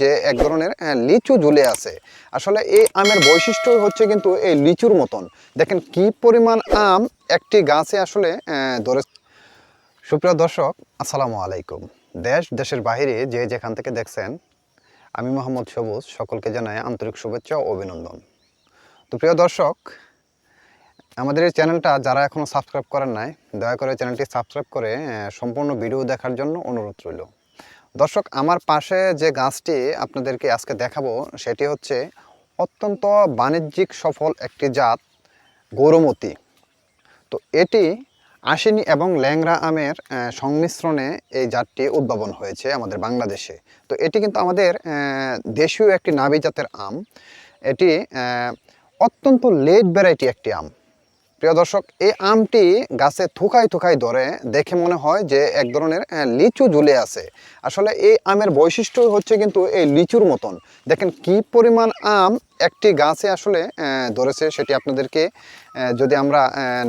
যে এক ধরনের লিচু ঝুলে আছে। আসলে এই আমের বৈশিষ্ট্য হচ্ছে কিন্তু এই লিচুর মতন। দেখেন কি পরিমাণ আম একটি গাছে আসলে ধরে সুপ্রিয় দর্শক, আসসালামু আলাইকুম। দেশ, দেশের বাইরে যে যেখান থেকে দেখছেন, আমি মোহাম্মদ সবুজ, সকলকে জানাই আন্তরিক শুভেচ্ছা ও অভিনন্দন। তো প্রিয় দর্শক, আমাদের এই চ্যানেলটা যারা এখনও সাবস্ক্রাইব করেন নাই, দয়া করে চ্যানেলটি সাবস্ক্রাইব করে সম্পূর্ণ ভিডিও দেখার জন্য অনুরোধ রইল। দর্শক, আমার পাশে যে গাছটি আপনাদেরকে আজকে দেখাবো, সেটি হচ্ছে অত্যন্ত বাণিজ্যিক সফল একটি জাত গৌরমতি। তো এটি আশিনি এবং ল্যাংরা আমের সংমিশ্রণে এই জাতটি উদ্ভাবন হয়েছে আমাদের বাংলাদেশে। তো এটি কিন্তু আমাদের দেশীয় একটি নাবি জাতের আম। এটি অত্যন্ত লেট ভ্যারাইটি একটি আম। প্রিয় দর্শক, এই আমটি গাছে থুকাই থুকাই ধরে, দেখে মনে হয় যে এক ধরনের লিচু ঝুলে আছে। আসলে এই আমের বৈশিষ্ট্য হচ্ছে কিন্তু এই লিচুর মতন। দেখেন কি পরিমাণ আম একটি গাছে আসলে ধরেছে, সেটি আপনাদেরকে যদি আমরা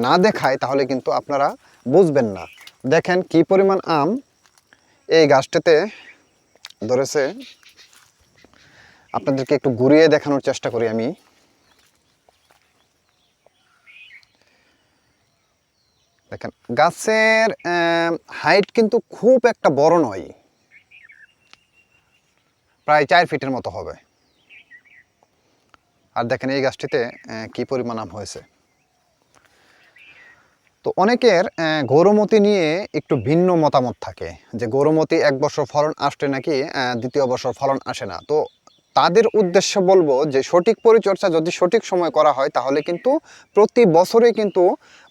না দেখাই, তাহলে কিন্তু আপনারা বুঝবেন না। দেখেন কি পরিমাণ আম এই গাছটাতে ধরেছে। আপনাদেরকে একটু ঘুরিয়ে দেখানোর চেষ্টা করি আমি। দেখেন, গাছের হাইট কিন্তু খুব একটা বড় নয়। প্রায় চার ফিটের মতো হবে। আর দেখেন এই গাছটিতে কি পরিমাণ আম হয়েছে। তো অনেকের গৌরমতি নিয়ে একটু ভিন্ন মতামত থাকে, যে গৌরমতি এক বছর ফলন আসলে নাকি দ্বিতীয় বছর ফলন আসে না। তো তাদের উদ্দেশ্যে বলব যে সঠিক পরিচর্যা যদি সঠিক সময় করা হয়, তাহলে কিন্তু প্রতি বছরে কিন্তু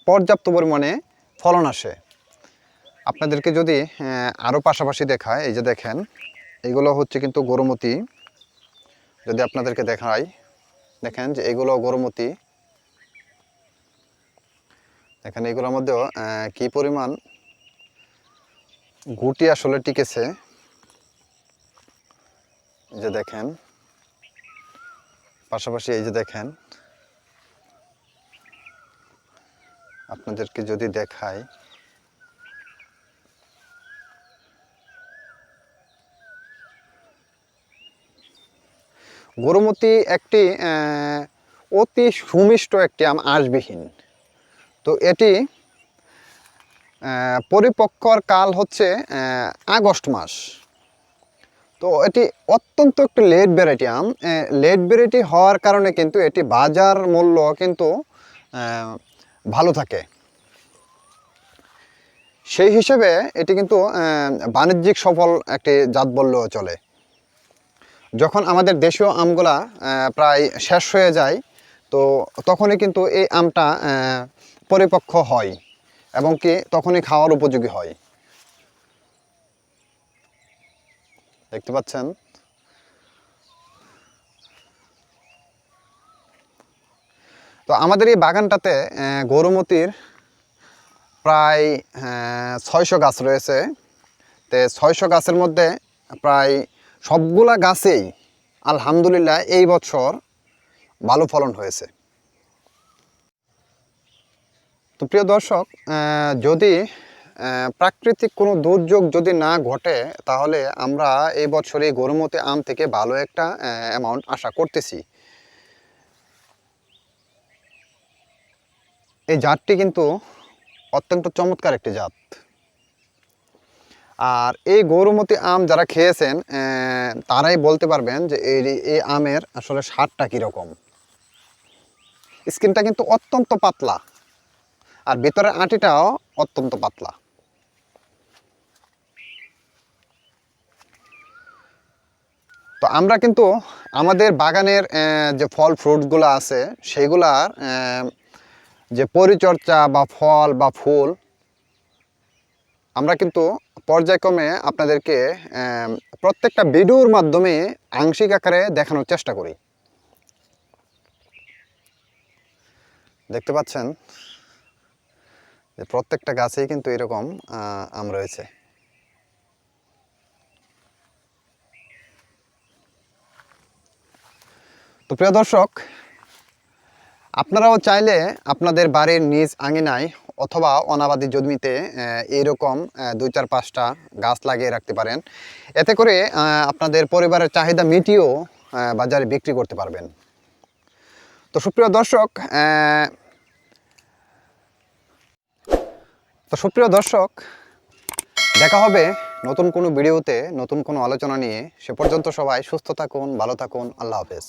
পর্যাপ্ত পরিমাণে ফলন আসে। আপনাদেরকে যদি আরও পাশাপাশি দেখায়, এই যে দেখেন, এগুলো হচ্ছে কিন্তু গরুমতি। যদি আপনাদেরকে দেখাই, দেখেন যে এগুলো গরুমতি। দেখেন এগুলোর মধ্যেও কি পরিমাণ গুটি আসলে টিকেছে। যে দেখেন, পাশাপাশি এই যে দেখেন আপনাদেরকে যদি দেখাই। গরুমতি একটি অতি সুমিষ্ট একটি আম আঁশবিহীন। তো এটি পরিপক্কর কাল হচ্ছে আগস্ট মাস। তো এটি অত্যন্ত একটি লেট ভ্যারাইটি আম। লেট ভ্যারাইটি হওয়ার কারণে কিন্তু এটি বাজার মূল্য কিন্তু ভালো থাকে। সেই হিসেবে এটি কিন্তু বাণিজ্যিক সফল একটি জাত বললেও চলে। যখন আমাদের দেশীয় আমগুলা প্রায় শেষ হয়ে যায়, তো তখনই কিন্তু এই আমটা পরিপক্ক হয় এবং কি তখনই খাওয়ার উপযোগী হয়। দেখতে পাচ্ছেন? তো আমাদের এই বাগানটাতে গরুমতির প্রায় ছয়শো গাছ রয়েছে। তো ছয়শো গাছের মধ্যে প্রায় সবগুলা গাছেই আলহামদুলিল্লাহ এই বছর ভালো ফলন হয়েছে। তো প্রিয় দর্শক যদি প্রাকৃতিক কোনো দুর্যোগ যদি না ঘটে, তাহলে আমরা এই বছর এই গরুমতি আম থেকে ভালো একটা অ্যামাউন্ট আশা করতেছি। এই জাতটি কিন্তু অত্যন্ত চমৎকার একটি জাত। আর এই গৌরমতি আম যারা খেয়েছেন তারাই বলতে পারবেন যে এই এই আমের আসলে স্বাদটা কীরকম। স্কিনটা কিন্তু অত্যন্ত পাতলা, আর ভিতরের আটিটাও অত্যন্ত পাতলা। তো আমরা কিন্তু আমাদের বাগানের যে ফল, ফ্রুটগুলো আছে, সেগুলার যে পরিচর্যা বা ফল বা ফুল, আমরা কিন্তু পর্যায়ক্রমে আপনাদেরকে প্রত্যেকটা ভিডিওর মাধ্যমে আংশিক আকারে দেখানোর চেষ্টা করি। দেখতে পাচ্ছেন? যে প্রত্যেকটা গাছেই কিন্তু এরকম আম রয়েছে। তো প্রিয় দর্শক আপনারাও চাইলে আপনাদের বাড়ির নিজ আঙিনায় অথবা অনাবাদী জমিতে এইরকম দুই চার পাঁচটা গাছ লাগিয়ে রাখতে পারেন। এতে করে আপনাদের পরিবারের চাহিদা মিটিয়েও বাজারে বিক্রি করতে পারবেন। তো সুপ্রিয় দর্শক তো সুপ্রিয় দর্শক, দেখা হবে নতুন কোনো ভিডিওতে, নতুন কোনো আলোচনা নিয়ে। সে পর্যন্ত সবাই সুস্থ থাকুন, ভালো থাকুন, আল্লাহ হাফেজ।